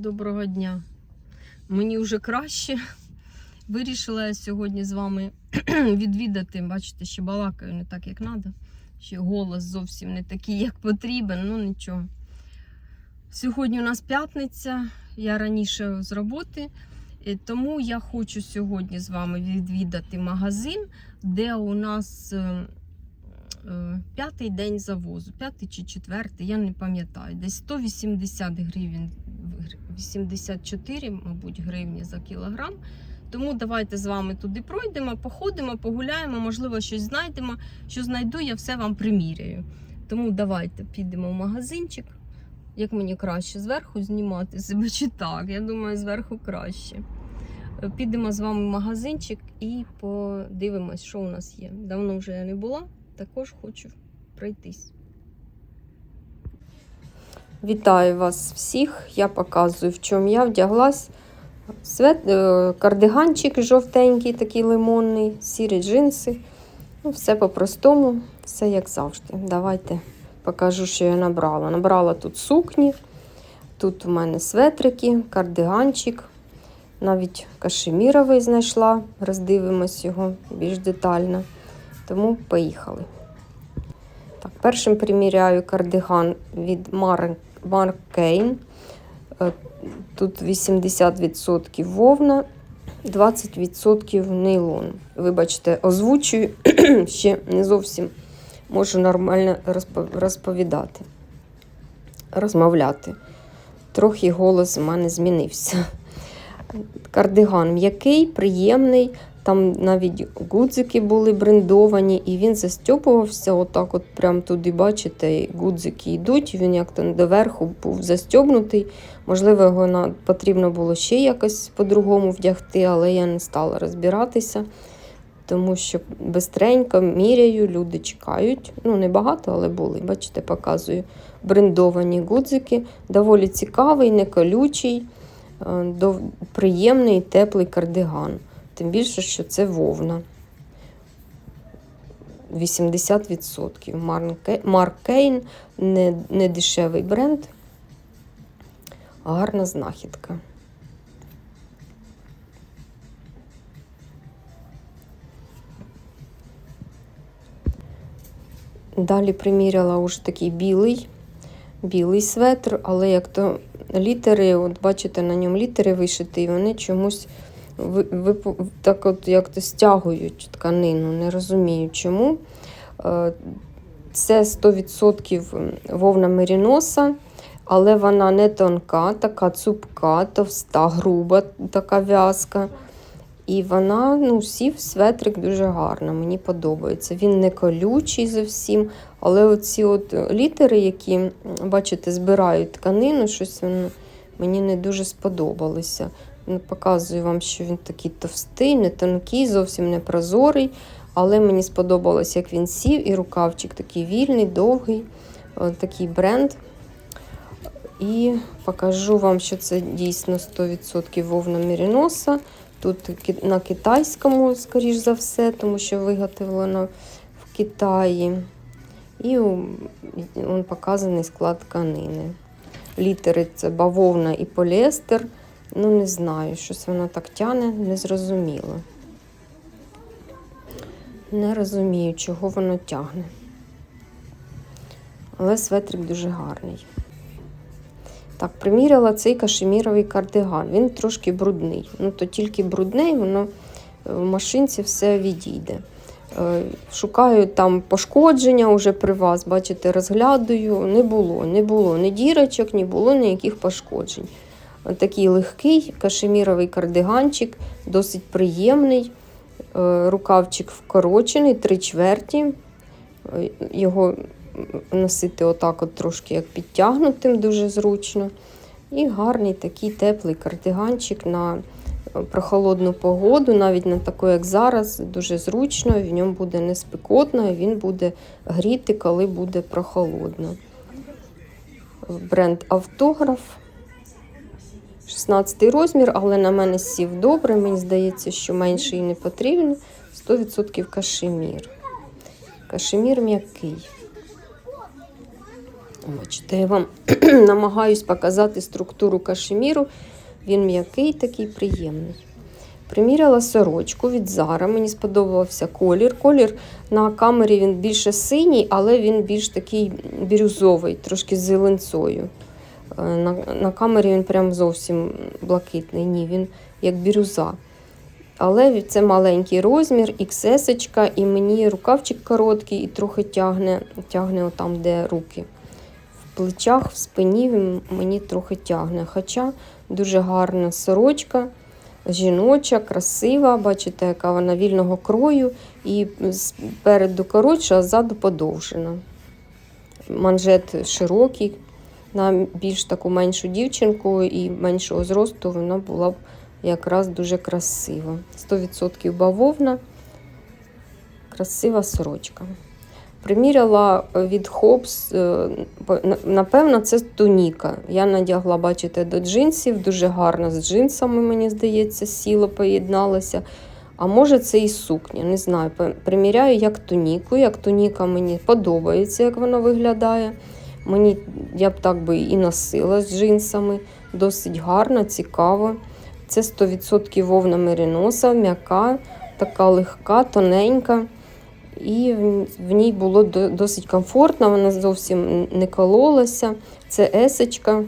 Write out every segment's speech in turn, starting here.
Доброго дня. Мені вже краще. Вирішила я сьогодні з вами відвідати. Бачите, ще балакаю не так, як треба. Ще голос зовсім не такий, як потрібен, ну нічого. Сьогодні у нас п'ятниця, я раніше з роботи, тому я хочу сьогодні з вами відвідати магазин, де у нас е, п'ятий день завозу, п'ятий чи четвертий, я не пам'ятаю, десь 180 гривень, 84, мабуть, гривні за кілограм. Тому давайте з вами туди пройдемо, походимо, погуляємо, можливо, щось знайдемо. Що знайду, я все вам приміряю. Тому давайте підемо в магазинчик. Як мені краще, зверху знімати себе чи так? Я думаю, зверху краще. Е, Підемо з вами в магазинчик і подивимось, що у нас є. Давно вже я не була, також хочу пройтись. Вітаю вас всіх! Я показую, в чому я вдяглась. Свет, е, кардиганчик жовтенький, такий лимонний, сірі джинси. Ну, все по-простому, все як завжди. Давайте покажу, що я набрала. Набрала тут сукні, тут у мене светрики, кардиганчик, навіть кашеміровий знайшла. Роздивимось його більш детально. Тому поїхали. Так, першим приміряю кардиган від Mar- Mark Kane. Е, Тут 80% вовна, 20% нейлон. Вибачте, озвучую, ще не зовсім можу нормально розповідати, розмовляти. Трохи голос у мене змінився. Кардиган м'який, приємний. Там навіть гудзики були брендовані, і він застьобувався. Отак, от прям туди, бачите, гудзики йдуть. Він як то доверху був застьобнутий. Можливо, його потрібно було ще якось по-другому вдягти, але я не стала розбиратися, тому що бистренько міряю, люди чекають. Ну, не багато, але були. Бачите, показую брендовані гудзики. Доволі цікавий, не колючий, е, приємний, теплий кардиган. Тим більше, що це вовна. 80%. Марк- Кейн не, не дешевий бренд. а Гарна знахідка. Далі приміряла уже такий білий, білий светр, але як то літери, от бачите, на ньому літери вишиті, і вони чомусь ви, так от як то стягують тканину. Не розумію чому. Е, Це 100% вовна меріноса, але вона не тонка, така цупка, товста, груба, така в'язка. І вона, ну, сів светрик дуже гарно, мені подобається. Він не колючий зовсім, але оці от літери, які, бачите, збирають тканину, щось мені не дуже сподобалося. Показую вам, що він такий товстий, не тонкий, зовсім не прозорий. Але мені сподобалось, як він сів, і рукавчик такий вільний, довгий, такий бренд. І покажу вам, що це дійсно 100% вовна Меріноса. Тут на китайському, скоріш за все, тому що виготовлено в Китаї. І он показаний склад тканини. Літери це бавовна і поліестер. Ну, не знаю, щось воно так тяне, не зрозуміло. Не розумію, чого воно тягне. Але светрик дуже гарний. Так, приміряла цей кашеміровий кардиган. Він трошки брудний. Ну, то тільки брудний, воно е, в машинці все відійде. Е, Шукаю там пошкодження уже при вас, бачите, розглядаю. Не було, не було ні дірочок, не було ніяких пошкоджень. От Такий легкий кашеміровий кардиганчик, досить приємний. Е, Рукавчик вкорочений, три чверті. Е, Його носити отак от трошки як підтягнутим, дуже зручно. І гарний такий теплий кардиганчик на е, прохолодну погоду, навіть на таку, як зараз, дуже зручно, в ньому буде не спекотно, і він буде гріти, коли буде прохолодно. Бренд Автограф. 16 розмір, але на мене сів добре. Мені здається, що менше і не потрібно. 100% кашемір. Кашемір м'який. Бачите, я вам намагаюсь показати структуру кашеміру. Він м'який, такий приємний. Приміряла сорочку від Зара. Мені сподобався колір. Колір на камері він більше синій, але він більш такий бірюзовий, трошки з зеленцою. Е, На, на камері він прям зовсім блакитний. Ні, він як бірюза. Але це маленький розмір, XS, і мені рукавчик короткий і трохи тягне, тягне отам, де руки. В плечах, в спині мені трохи тягне. Хоча дуже гарна сорочка, жіноча, красива. Бачите, яка вона вільного крою, і спереду коротша, а ззаду подовжена. Манжет широкий. На більш таку меншу дівчинку і меншого зросту вона була б якраз дуже красива. 100% бавовна, красива сорочка. Приміряла від Хопс, напевно, це туніка. Я надягла, бачите, до джинсів, дуже гарно з джинсами, мені здається, сіло поєдналося. А може, це і сукня, не знаю. Приміряю як туніку. Як туніка мені подобається, як вона виглядає. Мені я б так би і носила з джинсами. Досить гарно, цікаво. Це 100% вовна мериноса, м'яка, така легка, тоненька. І в ній було досить комфортно, вона зовсім не кололася. Це есочка.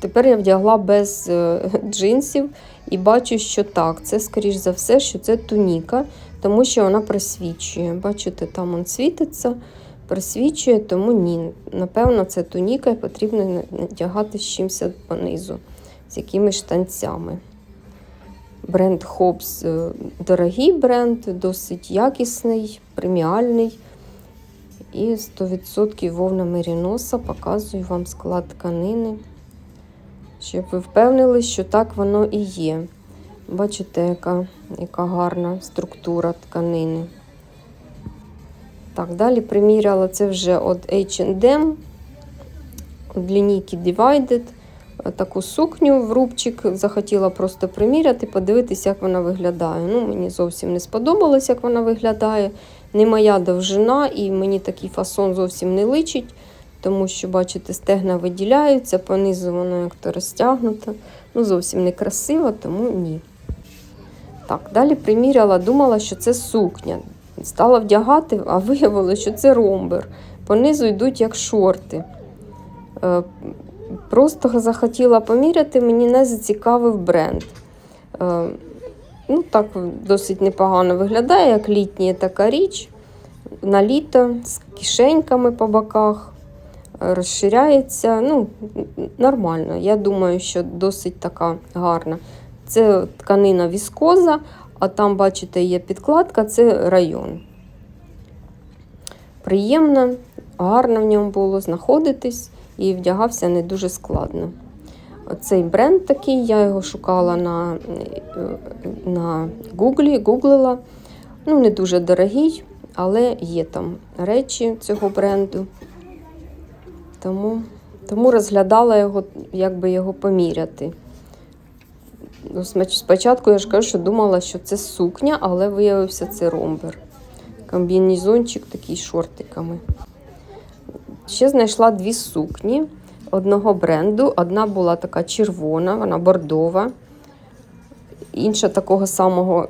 Тепер я вдягла без е, джинсів і бачу, що так, це, скоріш за все, що це туніка, тому що вона просвічує. Бачите, там он світиться, просвічує, тому ні. Напевно, це туніка і потрібно надягати з чимось понизу, з якимись штанцями. Бренд Hobbs е, дорогий бренд, досить якісний, преміальний. І 100% вовна меріноса. Показую вам склад тканини, щоб ви впевнили, що так воно і є. Бачите, яка, яка гарна структура тканини. Так, далі приміряла це вже від H&M, від лінійки Divided таку сукню в рубчик, захотіла просто приміряти, подивитися, як вона виглядає. Ну, Мені зовсім не сподобалось, як вона виглядає. Не моя довжина, і мені такий фасон зовсім не личить, тому що, бачите, стегна виділяються, понизу воно як то розтягнуто. Ну, Зовсім не красиво, тому ні. Так, далі приміряла, думала, що це сукня. Стала вдягати, а виявилося, що це ромбер. Понизу йдуть як шорти. Е, Просто захотіла поміряти, мені не зацікавив бренд. Е, ну, Так досить непогано виглядає, як літня така річ. На літо з кишеньками по боках, е, розширяється. ну, Нормально. Я думаю, що досить така гарна. Це тканина віскоза, а там, бачите, є підкладка, це район. Приємно, гарно в ньому було знаходитись і вдягався не дуже складно. Цей бренд такий, я його шукала на на Гуглі, гуглила. Ну, не дуже дорогий, але є там речі цього бренду. Тому тому розглядала його, як би його поміряти. Ну, Спочатку я ж кажу, що думала, що це сукня, але виявився це ромбер. Комбінезончик такий з шортиками. Ще знайшла дві сукні одного бренду. Одна була така червона, вона бордова, інша такого самого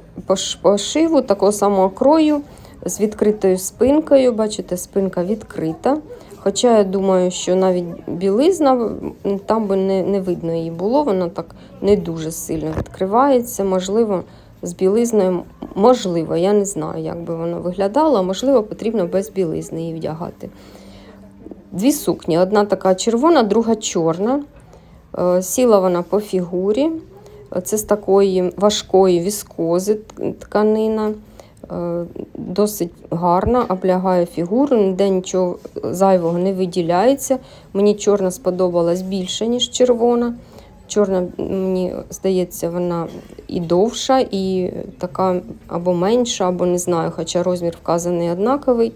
пошиву, такого самого крою, з відкритою спинкою. Бачите, спинка відкрита. Хоча я думаю, що навіть білизна, там би не не видно її було, вона так не дуже сильно відкривається. Можливо, з білизною, можливо, я не знаю, як би воно виглядало, можливо, потрібно без білизни її вдягати. Дві сукні. Одна така червона, друга чорна. Е, сіла вона по фігурі. Це з такої важкої віскози тканина. Е, досить гарна, облягає фігуру, ніде нічого зайвого не виділяється. Мені чорна сподобалась більше, ніж червона. Чорна, мені здається, вона і довша, і така або менша, або не знаю, хоча розмір вказаний однаковий.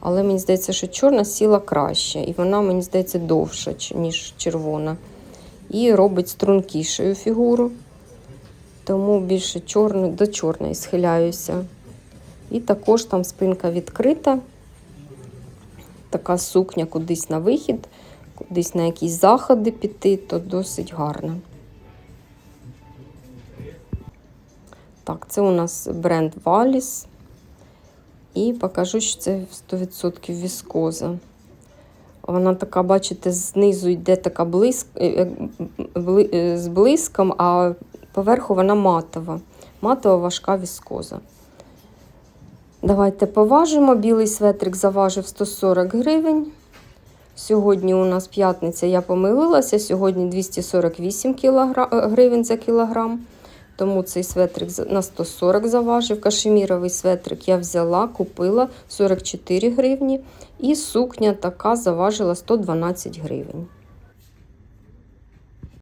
Але мені здається, що чорна сіла краще, і вона, мені здається, довша, ніж червона. І робить стрункішою фігуру. Тому більше чорно, до чорної схиляюся. І також там спинка відкрита. така сукня кудись на вихід, кудись на якісь заходи піти, то досить гарна. Так, це у нас бренд Валіс. І покажу, що це 100% віскоза. Вона така, бачите, знизу йде така блиск, е, е, е, з блиском, а поверху вона матова. Матова важка віскоза. Давайте поважимо. Білий светрик заважив 140 гривень. Сьогодні у нас п'ятниця, я помилилася. Сьогодні 248 кілогра- е, гривень за кілограм. Тому цей светрик на 140 заважив. Кашеміровий светрик я взяла, купила 44 гривні. І сукня така заважила 112 гривень.